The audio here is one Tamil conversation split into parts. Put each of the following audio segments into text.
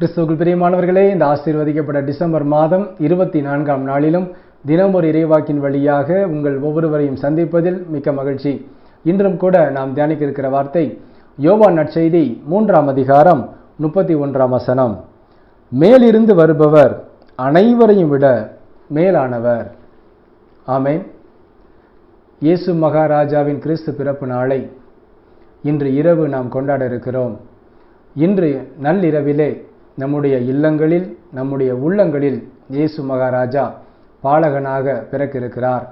கிறிஸ்துவுக்கு பிரியமானவர்களே இந்த ஆசீர்வதிக்கப்பட்ட டிசம்பர் மாதம் இருபத்தி நான்காம் நாளிலும் தினம் ஒரு இறைவாக்கின் வழியாக உங்கள் ஒவ்வொருவரையும் சந்திப்பதில் மிக்க மகிழ்ச்சி. இன்றும் கூட நாம் தியானிக்க இருக்கிற வார்த்தை யோவான் நற்செய்தி மூன்றாம் அதிகாரம் முப்பத்தி ஒன்றாம் வசனம். மேலிருந்து வருபவர் அனைவரையும் விட மேலானவர். ஆமேன். இயேசு மகாராஜாவின் கிறிஸ்து பிறப்பு நாளை இன்று இரவு நாம் கொண்டாட இருக்கிறோம். இன்று நள்ளிரவிலே நம்முடைய இல்லங்களில் நம்முடைய உள்ளங்களில் இயேசு மகாராஜா பாலகனாக பிறக்கிருக்கிறார்.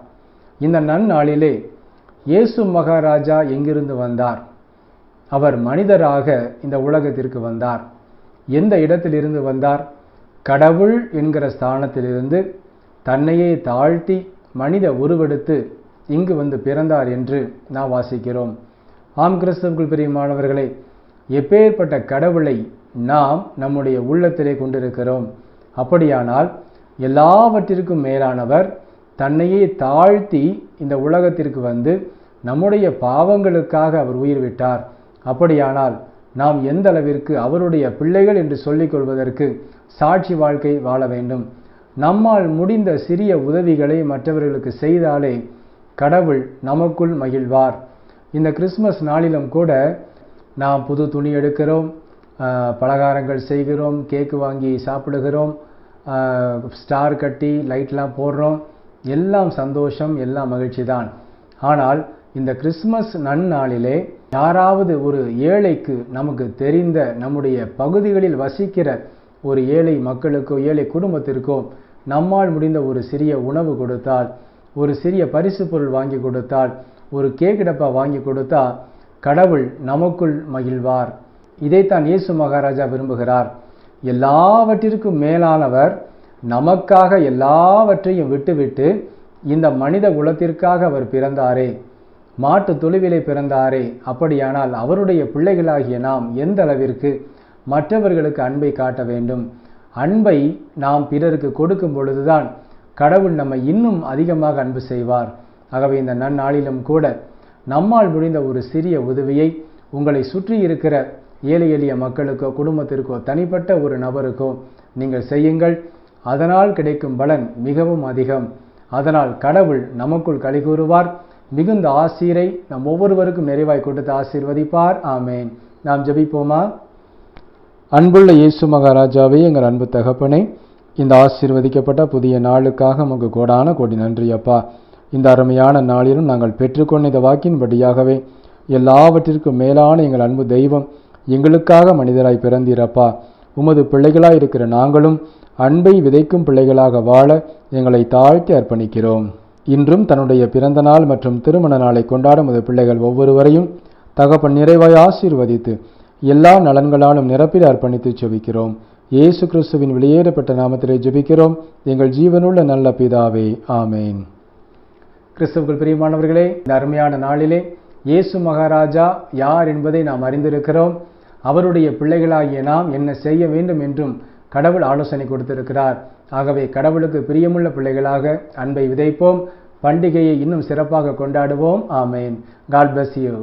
இந்த நன்னாளிலே இயேசு மகாராஜா எங்கிருந்து வந்தார்? அவர் மனிதராக இந்த உலகத்திற்கு வந்தார். எந்த இடத்திலிருந்து வந்தார்? கடவுள் என்கிற ஸ்தானத்திலிருந்து தன்னையே தாழ்த்தி மனித உருவெடுத்து இங்கு வந்து பிறந்தார் என்று நாம் வாசிக்கிறோம். ஆம் கிறிஸ்தவர்கள் பிரியமானவர்களே எப்பேற்பட்ட கடவுளை நாம் நம்முடைய உள்ளத்திலே கொண்டிருக்கிறோம். அப்படியானால் எல்லாவற்றிற்கும் மேலானவர் தன்னையே தாழ்த்தி இந்த உலகத்திற்கு வந்து நம்முடைய பாவங்களுக்காக அவர் உயிர் விட்டார். அப்படியானால் நாம் எந்த அளவிற்கு அவருடைய பிள்ளைகள் என்று சொல்லிக் கொள்வதற்கு சாட்சி வாழ்க்கை வாழ வேண்டும். நம்மால் முடிந்த சிறிய உதவிகளை மற்றவர்களுக்கு செய்தாலே கடவுள் நமக்குள் மகிழ்வார். இந்த கிறிஸ்மஸ் நாளிலும் கூட நாம் புது துணி எடுக்கிறோம் பலகாரங்கள் செய்கிறோம் கேக்கு வாங்கி சாப்பிடுகிறோம் ஸ்டார் கட்டி லைட்லாம் போடுறோம். எல்லாம் சந்தோஷம் எல்லாம் மகிழ்ச்சி தான் ஆனால் இந்த கிறிஸ்மஸ் நன்னாளிலே யாராவது ஒரு ஏழைக்கு நமக்கு தெரிந்த நம்முடைய பகுதிகளில் வசிக்கிற ஒரு ஏழை மக்களுக்கோ ஏழை குடும்பத்திற்கோ நம்மால் முடிந்த ஒரு சிறிய உணவு கொடுத்தால் ஒரு சிறிய பரிசு பொருள் வாங்கி கொடுத்தால் ஒரு கேக் டப்பா வாங்கி கொடுத்தா கடவுள் நமக்குள் மகிழ்வார். இதைத்தான் இயேசு மகாராஜா விரும்புகிறார். எல்லாவற்றிற்கும் மேலானவர் நமக்காக எல்லாவற்றையும் விட்டுவிட்டு இந்த மனித குலத்திற்காக அவர் பிறந்தாரே மாட்டு தொழுவிலே பிறந்தாரே. அப்படியானால் அவருடைய பிள்ளைகளாகிய நாம் எந்த அளவிற்கு மற்றவர்களுக்கு அன்பை காட்ட வேண்டும்? அன்பை நாம் பிறருக்கு கொடுக்கும் பொழுதுதான் கடவுள் நம்மை இன்னும் அதிகமாக அன்பு செய்வார். ஆகவே இந்த நன்னாளிலும் கூட நம்மால் முடிந்த ஒரு சிறிய உதவியை உங்களை சுற்றி இருக்கிற ஏழை எளிய மக்களுக்கோ குடும்பத்திற்கோ தனிப்பட்ட ஒரு நபருக்கோ நீங்கள் செய்யுங்கள். அதனால் கிடைக்கும் பலன் மிகவும் அதிகம். அதனால் கடவுள் நமக்குள் களி கூறுவார். மிகுந்த ஆசீரை நம் ஒவ்வொருவருக்கும் நிறைவாய் கொடுத்து ஆசீர்வதிப்பார். ஆமேன். நாம் ஜபிப்போமா? அன்புள்ள இயேசு மகாராஜாவே எங்கள் அன்பு தகப்பனே இந்த ஆசீர்வதிக்கப்பட்ட புதிய நாளுக்காக உமக்கு கோடான கோடி நன்றி அப்பா. இந்த அருமையான நாளிலும் நாங்கள் பெற்றுக்கொண்ட இந்த வாக்கின்படியாகவே எல்லாவற்றிற்கும் மேலான எங்கள் அன்பு தெய்வம் எங்களுக்காக மனிதராய் பிறந்தீரப்பா. உமது பிள்ளைகளாய் இருக்கிற நாங்களும் அன்பை விதைக்கும் பிள்ளைகளாக வாழ எங்களை தாழ்த்தி அர்ப்பணிக்கிறோம். இன்றும் தன்னுடைய பிறந்த நாள் மற்றும் திருமண நாளை கொண்டாடும் உமது பிள்ளைகள் ஒவ்வொருவரையும் தகப்பன் நிறைவாய் ஆசீர்வதித்து எல்லா நலன்களாலும் நிரப்பில் அர்ப்பணித்து ஜெபிக்கிறோம் இயேசு கிறிஸ்துவின் வெளியேறப்பட்ட நாமத்திலே ஜெபிக்கிறோம். எங்கள் ஜீவனுள்ள நல்ல பிதாவே ஆமேன். கிறிஸ்துவுக்குள் பிரியமானவர்களே இந்த அருமையான நாளிலே இயேசு மகாராஜா யார் என்பதை நாம் அறிந்திருக்கிறோம். அவருடைய பிள்ளைகளாகிய நாம் என்ன செய்ய வேண்டும் என்றும் கடவுள் ஆலோசனை கொடுத்திருக்கிறார். ஆகவே கடவுளுக்கு பிரியமுள்ள பிள்ளைகளாக அன்பை விதைப்போம். பண்டிகையை இன்னும் சிறப்பாக கொண்டாடுவோம். ஆமேன். God bless you